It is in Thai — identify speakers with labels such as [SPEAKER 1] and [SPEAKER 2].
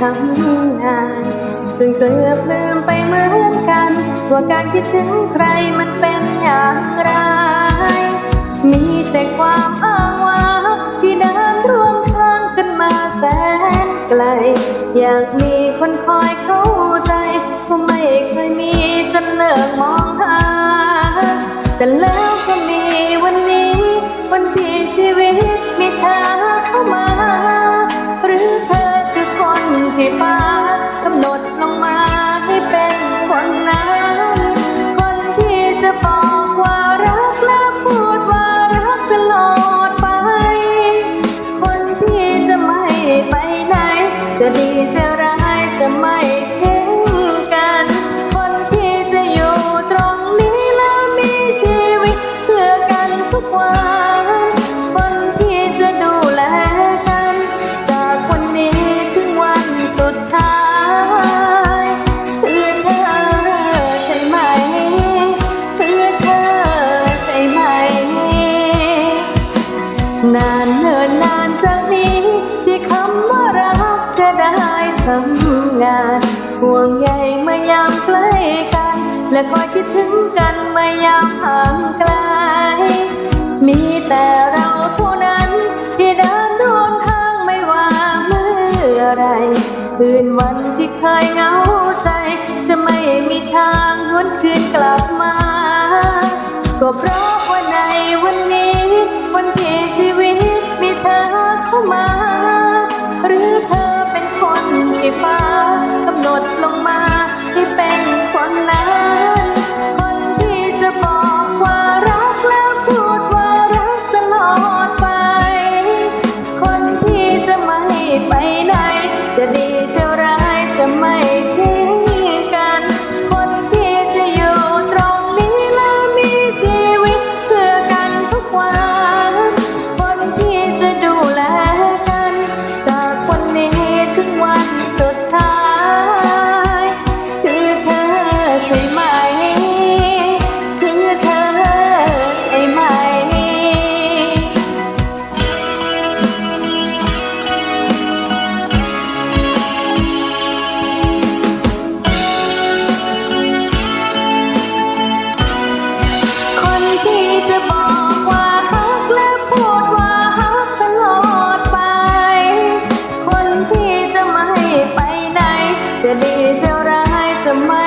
[SPEAKER 1] ทำงานจนเกือบลืมไปเหมือนกัน ว่าการคิดถึงใครมันเป็นอย่างไร มีแต่ความอ้างว้างที่เดินร่วมทางกันมาแสนไกล อยากมีคนคอยเข้าใจก็ไม่เคยมีจนเลิกมองหาแต่แล้วก็ ฟ้ากำหนดลงมาให้เป็นคนนั้น คนที่จะบอกว่ารักและพูดว่ารักตลอดไป คนที่จะไม่ไปไหน จะดีจะร้ายจะไม่ทิ้ ทำงาน ห่วงใยเมื่อยามใกล้กัน และคอยคิดถึงกันเมื่อยามห่างไกล มีแต่เราเท่านั้นที่เดินร่วมทางไม่ว่าเมื่อไร คืนวันที่เคยเหงาใจ จะไม่มีทางหวนคืนกลับมา ก็เพราะว่าในวันนี้วันที่ชี จะร้ายจะไม่